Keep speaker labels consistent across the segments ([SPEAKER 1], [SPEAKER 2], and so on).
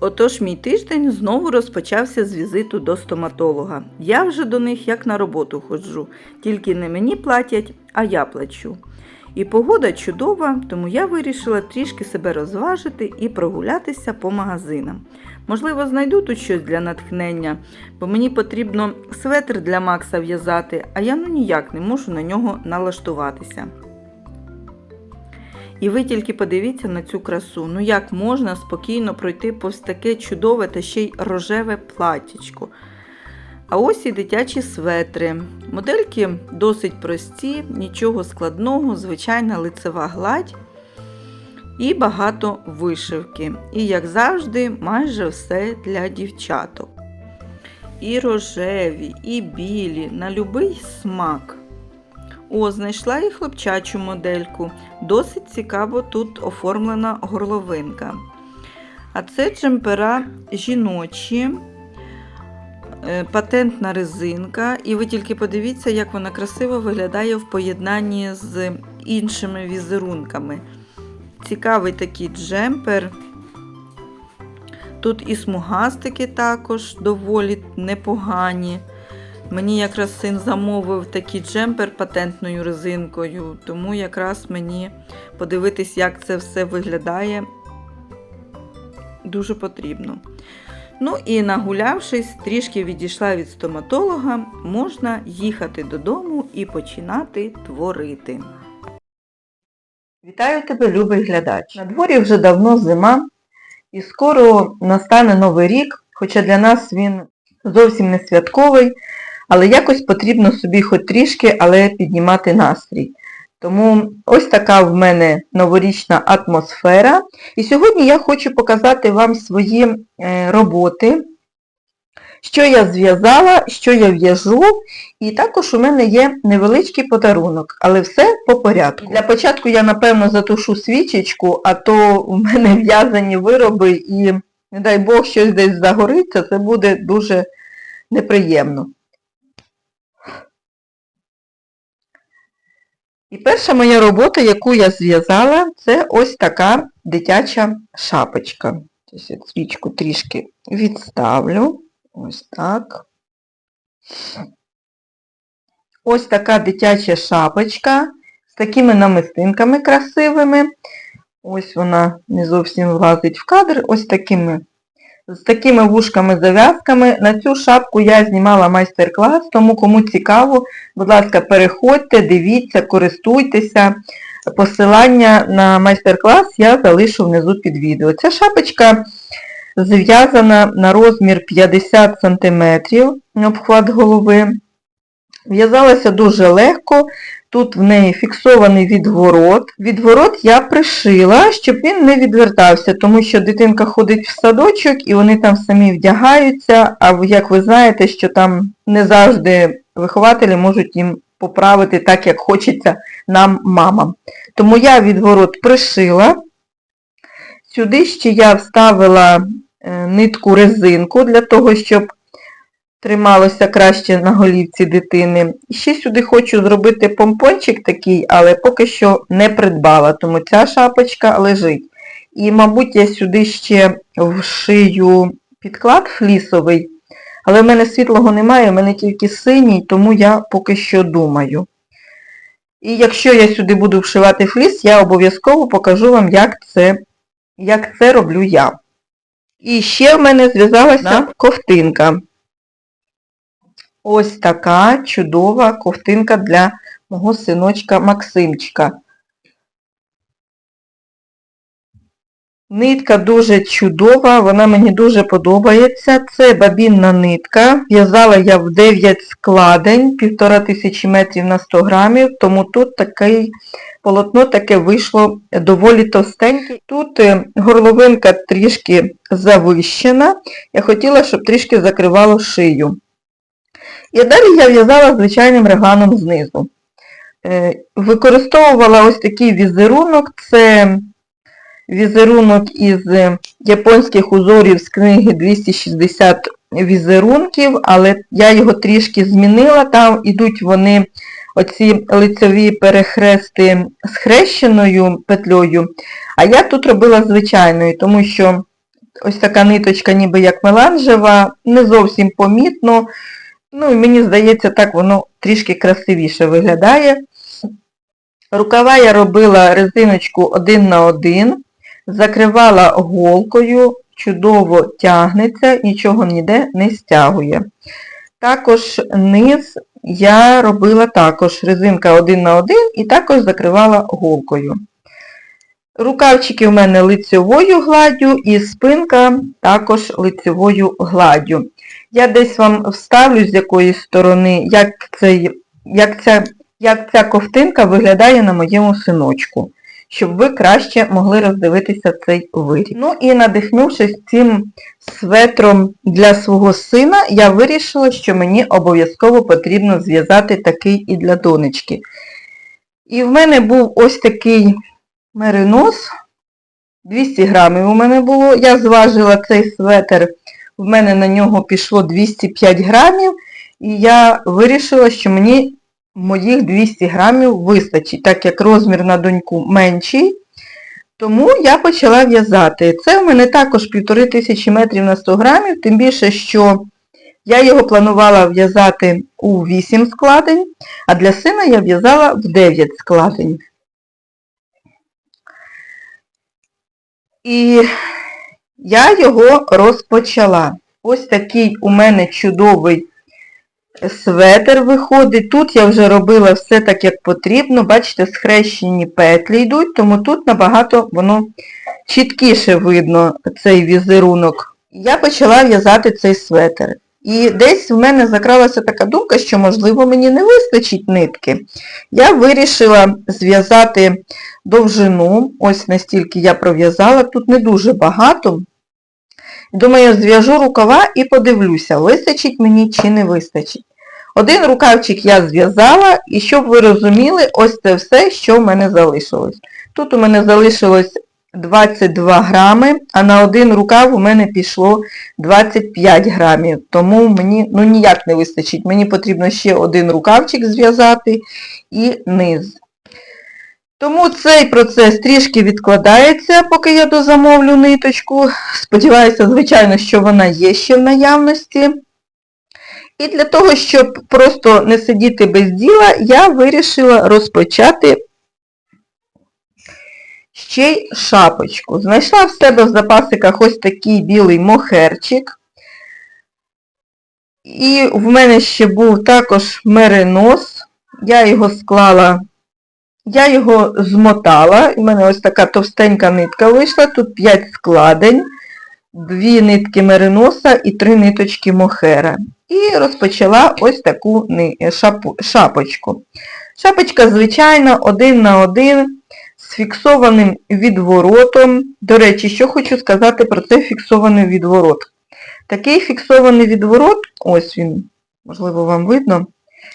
[SPEAKER 1] Отож, мій тиждень знову розпочався з візиту до стоматолога. Я вже до них як на роботу ходжу, тільки не мені платять, а я плачу. І погода чудова, тому я вирішила трішки себе розважити і прогулятися по магазинам. Можливо, знайду тут щось для натхнення, бо мені потрібно светр для Макса в'язати, а я ну ніяк не можу на нього налаштуватися. І ви тільки подивіться на цю красу. Ну як можна спокійно пройти повз таке чудове та ще й рожеве платтячко. А ось і дитячі светри. Модельки досить прості, нічого складного, звичайна лицева гладь і багато вишивки. І, як завжди, майже все для дівчаток. І рожеві, і білі, на любий смак. О, знайшла і хлопчачу модельку. Досить цікаво тут оформлена горловинка. А це джемпера жіночі, е, патентна резинка. І ви тільки подивіться, як вона красиво виглядає в поєднанні з іншими візерунками. Цікавий такий джемпер. Тут і смугастики також доволі непогані. Мені якраз син замовив такий джемпер патентною резинкою, тому якраз мені подивитись, як це все виглядає, дуже потрібно. Ну і нагулявшись, трішки відійшла від стоматолога, можна їхати додому і починати творити. Вітаю тебе, любий глядач! На дворі вже давно зима, і скоро настане новий рік, хоча для нас він зовсім не святковий, але якось потрібно собі хоч трішки, але піднімати настрій. Тому ось така в мене новорічна атмосфера. І сьогодні я хочу показати вам свої е, роботи, що я зв'язала, що я в'яжу, і також у мене є невеличкий подарунок, але все по порядку. Для початку я, напевно, затушу свічечку, а то у мене в'язані вироби і, не дай Бог, щось десь загориться, це буде дуже неприємно. І перша моя робота, яку я зв'язала, це ось така дитяча шапочка. Ось я свічку трішки відставлю. Ось так. Ось така дитяча шапочка з такими намистинками красивими. Ось вона не зовсім влазить в кадр. Ось такими з такими вушками-зав'язками. На цю шапку я знімала майстер-клас, тому кому цікаво, будь ласка, переходьте, дивіться, користуйтеся. Посилання на майстер-клас я залишу внизу під відео. Ця шапочка зв'язана на розмір 50 см обхват голови. В'язалася дуже легко. Тут в неї фіксований відворот. Відворот я пришила, щоб він не відвертався, тому що дитинка ходить в садочок і вони там самі вдягаються, а як ви знаєте, що там не завжди вихователі можуть їм поправити так, як хочеться нам, мамам. Тому я відворот пришила. Сюди ще я вставила е, нитку резинку для того, щоб трималося краще на голівці дитини. І ще сюди хочу зробити помпончик такий, але поки що не придбала, тому ця шапочка лежить. І, мабуть, я сюди ще вшию підклад флісовий, але в мене світлого немає, в мене тільки синій, тому я поки що думаю. І якщо я сюди буду вшивати фліс, я обов'язково покажу вам, як це, як це роблю я. І ще в мене зв'язалася ковтинка. Ось така чудова ковтинка для мого синочка Максимчика. Нитка дуже чудова, вона мені дуже подобається. Це бабінна нитка. В'язала я в 9 складень, 1500 метрів на 100 грамів, тому тут такий полотно таке вийшло доволі товстеньке. Тут е, горловинка трішки завищена. Я хотіла, щоб трішки закривало шию. І далі я в'язала звичайним реганом знизу. Е, Використовувала ось такий візерунок, це візерунок із японських узорів з книги 260 візерунків, але я його трішки змінила, там ідуть вони, оці лицеві перехрести з хрещеною петлею, а я тут робила звичайною, тому що ось така ниточка ніби як меланжева, не зовсім помітно. Ну і мені здається, так воно трішки красивіше виглядає. Рукава я робила резиночку один на один, закривала голкою, чудово тягнеться, нічого ніде не стягує. Також низ я робила також резинка один на один і також закривала голкою. Рукавчики у мене лицьовою гладдю і спинка також лицьовою гладдю. Я десь вам вставлю з якоїсь сторони, як, цей, як, ця, як ця ковтинка виглядає на моєму синочку, щоб ви краще могли роздивитися цей виріб. Ну і надихнувшись цим светром для свого сина, я вирішила, що мені обов'язково потрібно зв'язати такий і для донечки. І в мене був ось такий меринос, 200 грамів у мене було. Я зважила цей светр, в мене на нього пішло 205 грамів, і я вирішила, що мені моїх 200 грамів вистачить, так як розмір на доньку менший. Тому я почала в'язати. Це в мене також 1500 метрів на 100 грамів, тим більше, що я його планувала в'язати у 8 складень, а для сина я в'язала в 9 складень. І я його розпочала. Ось такий у мене чудовий светр виходить. Тут я вже робила все так, як потрібно. Бачите, схрещені петлі йдуть, тому тут набагато воно чіткіше видно цей візерунок. Я почала в'язати цей светр. І десь в мене закралася така думка, що, можливо, мені не вистачить нитки. Я вирішила зв'язати довжину, ось настільки я пров'язала, тут не дуже багато. Думаю, зв'яжу рукава і подивлюся, вистачить мені чи не вистачить. Один рукавчик я зв'язала, і щоб ви розуміли, ось це все, що в мене залишилось. Тут у мене залишилось 22 грами, а на один рукав у мене пішло 25 грамів. Тому мені ну, ніяк не вистачить. Мені потрібно ще один рукавчик зв'язати і низ. Тому цей процес трішки відкладається, поки я дозамовлю ниточку. Сподіваюся, звичайно, що вона є ще в наявності. І для того, щоб просто не сидіти без діла, я вирішила розпочати ще й шапочку. Знайшла в себе в запасиках ось такий білий мохерчик. І в мене ще був також меринос. Я його склала, я його змотала, і в мене ось така товстенька нитка вийшла, тут 5 складень, 2 нитки мериноса і 3 ниточки мохера. І розпочала ось таку шапочку. Шапочка, звичайно, один на один з фіксованим відворотом. До речі, що хочу сказати про цей фіксований відворот. Такий фіксований відворот, ось він, можливо, вам видно,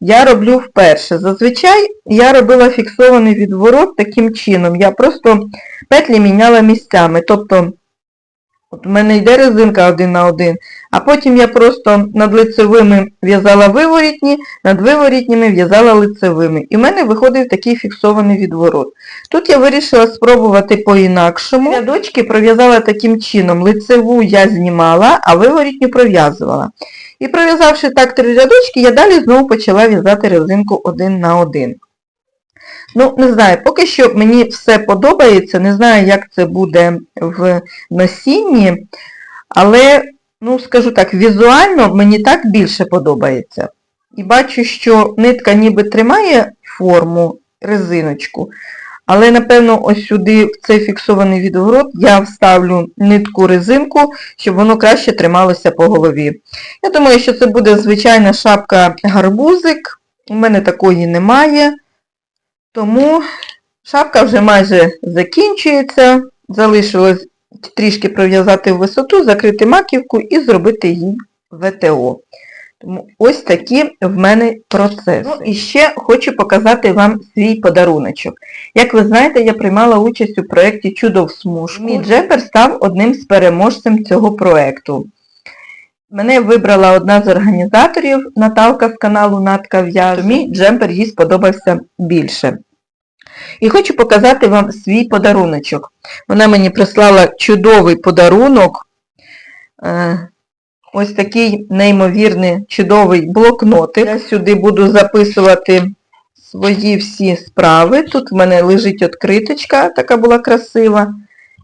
[SPEAKER 1] я роблю вперше. Зазвичай я робила фіксований відворот таким чином. Я просто петлі міняла місцями. Тобто, от у мене йде резинка один на один, а потім я просто над лицевими в'язала виворітні, над виворітніми в'язала лицевими. І в мене виходив такий фіксований відворот. Тут я вирішила спробувати по-інакшому. Рядочки пров'язала таким чином. Лицеву я знімала, а виворітню пров'язувала. І пров'язавши так три рядочки, я далі знову почала в'язати резинку один на один. Ну, не знаю, поки що мені все подобається, не знаю, як це буде в носінні, але, ну, скажу так, візуально мені так більше подобається. І бачу, що нитка ніби тримає форму, резиночку, але, напевно, ось сюди, в цей фіксований відворот, я вставлю нитку резинку, щоб воно краще трималося по голові. Я думаю, що це буде звичайна шапка гарбузик. У мене такої немає. Тому шапка вже майже закінчується. Залишилось трішки пров'язати в висоту, закрити маківку і зробити їй ВТО. Тому ось такі в мене процеси. Ну і ще хочу показати вам свій подаруночок. Як ви знаєте, я приймала участь у проєкті Чудо в смужку. Мій джемпер став одним з переможцем цього проєкту. Мене вибрала одна з організаторів, Наталка з каналу Натка В'яже. Мій джемпер їй сподобався більше. І хочу показати вам свій подаруночок. Вона мені прислала чудовий подарунок. Ось такий неймовірний чудовий блокнотик. Я сюди буду записувати свої всі справи. Тут в мене лежить відкриточка, така була красива.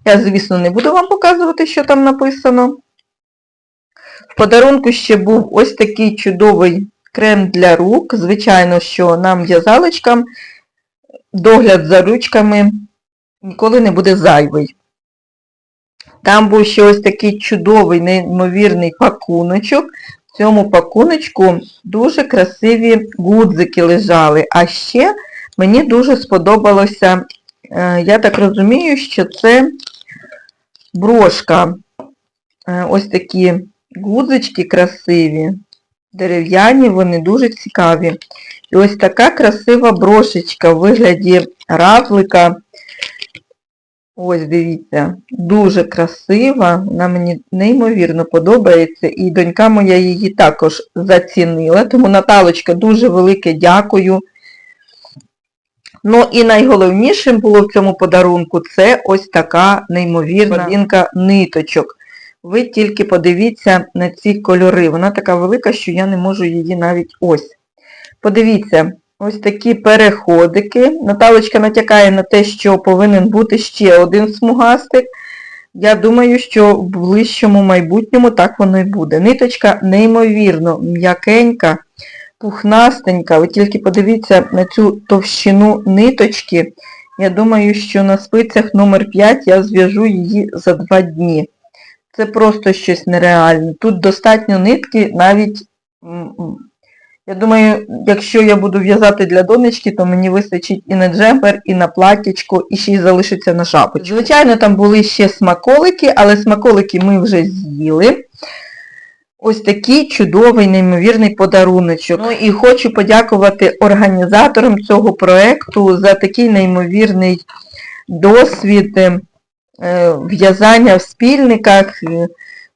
[SPEAKER 1] Я, звісно, не буду вам показувати, що там написано. В подарунку ще був ось такий чудовий крем для рук. Звичайно, що нам в'язалочкам догляд за ручками ніколи не буде зайвий. Там був ще ось такий чудовий, неймовірний пакуночок. В цьому пакуночку дуже красиві гудзики лежали. А ще мені дуже сподобалося, е, я так розумію, що це брошка. Е, Ось такі гудзички красиві, дерев'яні, вони дуже цікаві. І ось така красива брошечка в вигляді равлика. Ось, дивіться, дуже красива, вона мені неймовірно подобається, і донька моя її також зацінила, тому Наталочка, дуже велике дякую. Ну і найголовнішим було в цьому подарунку це ось така неймовірна родинка ниточок. Ви тільки подивіться на ці кольори. Вона така велика, що я не можу її навіть ось. Подивіться, ось такі переходики. Наталочка натякає на те, що повинен бути ще один смугастик. Я думаю, що в ближчому майбутньому так воно і буде. Ниточка неймовірно м'якенька, пухнастенька. Ви тільки подивіться на цю товщину ниточки. Я думаю, що на спицях номер 5 я зв'яжу її за 2 дні. Це просто щось нереальне. Тут достатньо нитки навіть, я думаю, якщо я буду в'язати для донечки, то мені вистачить і на джемпер, і на платтячко, і ще й залишиться на шапочку. Звичайно, там були ще смаколики, але смаколики ми вже з'їли. Ось такий чудовий, неймовірний подаруночок. Ну і хочу подякувати організаторам цього проєкту за такий неймовірний досвід е, в'язання в спільниках, е,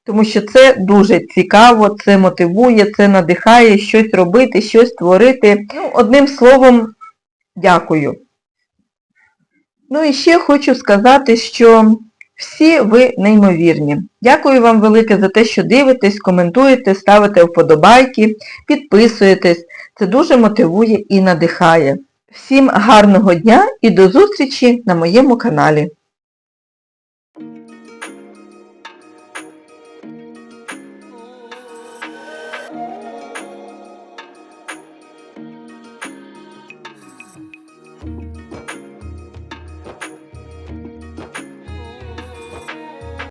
[SPEAKER 1] тому що це дуже цікаво, це мотивує, це надихає щось робити, щось творити. Ну, одним словом, дякую. Ну і ще хочу сказати, що всі ви неймовірні. Дякую вам велике за те, що дивитесь, коментуєте, ставите вподобайки, підписуєтесь. Це дуже мотивує і надихає. Всім гарного дня і до зустрічі на моєму каналі.